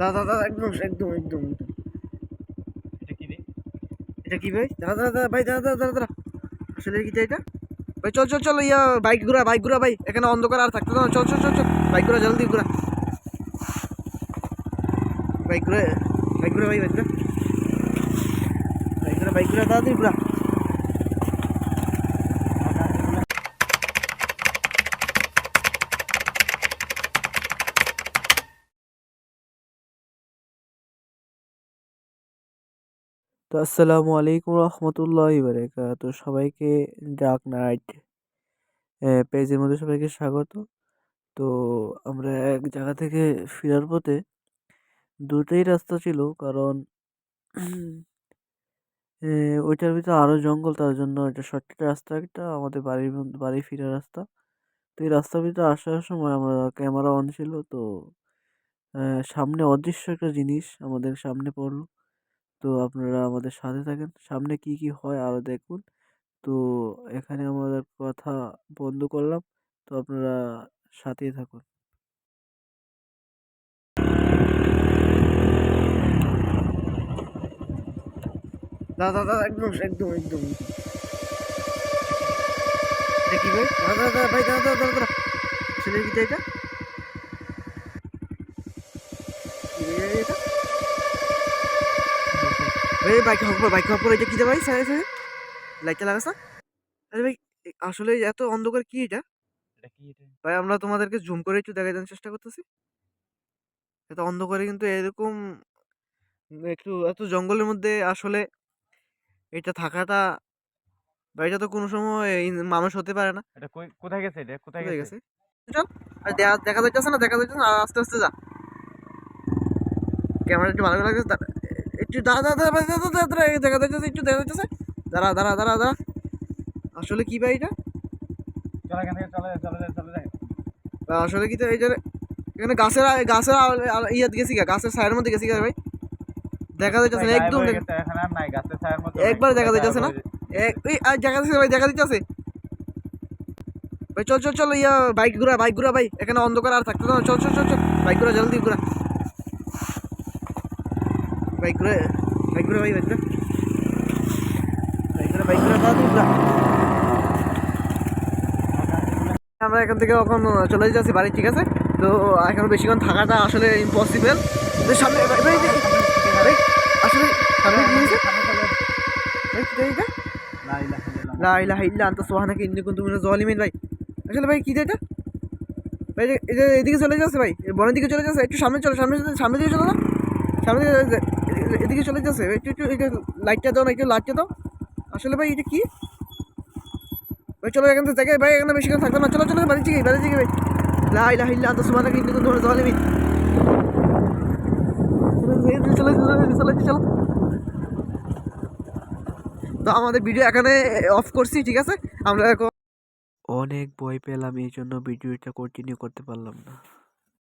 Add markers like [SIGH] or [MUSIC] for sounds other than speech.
দাদা দাদা একদম একদম একদম এটা কি রে? এটা কি ভাই? দাদা দাদা ভাই দাদা দাদা দাদা। আসলে কি এটা? ভাই চল চল চল ইয়া বাইক ঘুরা বাইক ঘুরা ভাই। এখানে অন্ধকার আর থাকতে না। চল চল চল চল। বাইক ঘুরা জলদি ঘুরা। বাইক ঘুরা বাইক ঘুরা ভাই বাইক ঘুরা। বাইক ঘুরা বাইক ঘুরা তাড়াতাড়ি ঘুরা। তো আসসালামু আলাইকুম রহমতুল্লাহ বারাকাত। সবাইকে ডার্ক নাইট পেজের মধ্যে সবাইকে স্বাগত। তো আমরা এক জায়গা থেকে ফেরার পথে দুটোই রাস্তা ছিল, কারণ [CLEARS THROAT] ওইটার ভিতরে আরও জঙ্গল, তার জন্য এটা শর্টকাট রাস্তা একটা, আমাদের বাড়ির বাড়ি ফেরার রাস্তা। তো এই রাস্তার ভিতরে আসার সময় আমরা ক্যামেরা অন ছিল, তো সামনে অদৃশ্য একটা জিনিস আমাদের সামনে পড়ল। তো আপনারা আমাদের সাথে থাকেন। সামনে কি কি হয় আরও দেখুন। তো এখানে আমাদের কথা বন্ধ করলাম। তো আপনারা সাথেই থাকুন। দাদা দাদা, একদম একদম একদম। কি ভাই? দাদা দাদা ভাই, দাদা দাদা দাদা। আসলে কি এটা? এই বাইক হক বাইক হক এটা কি রে ভাই? সাইড সাইড লাইটটা লাগাস না? আরে ভাই আসলে এত অন্ধকার কি এটা? এটা কি এটা? ভাই আমরা তোমাদেরকে জুম করে একটু দেখার চেষ্টা করতেছি। এত অন্ধকারে কিন্তু এরকম একটু এত জঙ্গলের মধ্যে আসলে এটা থাকাটা বা এটা তো কোনো সময় মানুষ হতে পারে না। এটা কোথায় গেছে এটা? কোথায় গেছে? গেছে? চল আর দেখা যাচ্ছে না দেখা যাচ্ছে না আস্তে আস্তে যা। ক্যামেরা একটু ভালো করে দাঁড়া। একটু দাঁড়া দাঁড়া দাঁড়া এই দেখা যাচ্ছে একটু দেখা যাচ্ছে দাঁড়া দাঁড়া দাঁড়া দাঁড়া। আসলে কি ভাই এটা? আসলে কি তো এই যে এখানে গাছের গাছের আ- আ- ইয়ে গেছি গা গাছের সাইডের মধ্যে গেছি গা ভাই। দেখা যাচ্ছে না একদম ছায়ার একবার দেখা যাইতেছে না? এক এই আর দেখা যাচ্ছে ভাই দেখা যাচ্ছে ভাই চল চল চল ইয়া বাইক ঘুরা বাইক ঘুরা ভাই। এখানে অন্ধকার আর থাকতে না। চল চল চল চল বাইক ঘুরা জলদি ঘুরা। বাইক ঘুরা বাইক ঘুরা আমরা এখান থেকে এখন চলে যাচ্ছি বাড়ি, ঠিক আছে? তো এখন বেশিক্ষণ থাকাটা আসলে ইম্পসিবল তো সামনে আসলে সামনে কি হয়েছে? ভাই কি এটা লা ইলাহা ইল্লা আনতা সুবহানাকা, ইন্নী কুনতু জালিমিন, ভাই। আসলে ভাই, কি এটা? ভাই এদিকে চলে যাচ্ছে, ভাই। বনের দিকে চলে যাচ্ছে, একটু সামনে চলো, সামনে সামনে দিকে চলো না। সামনে দিকে এদিকে চলে যাচ্ছে? একটু একটু এটা লাইটটা দাও না একটু লাইটটা দাও। আসলে ভাই এটা কি? ভাই, চলো এখান থেকে জায়গায়, ভাই, এখানে বেশিক্ষণ থাকতাম না। চলো চলো বাড়ি থেকে বাড়ি থেকে ভাই। লাই আনতা সুবহানাকা ইন্নী কুনতু মিনাজ জালিমিন। চলো তো আমাদের ভিডিও এখানে অফ করছি, ঠিক আছে? আমরা অনেক বই পেলাম, এই জন্য ভিডিওটা কন্টিনিউ করতে পারলাম না।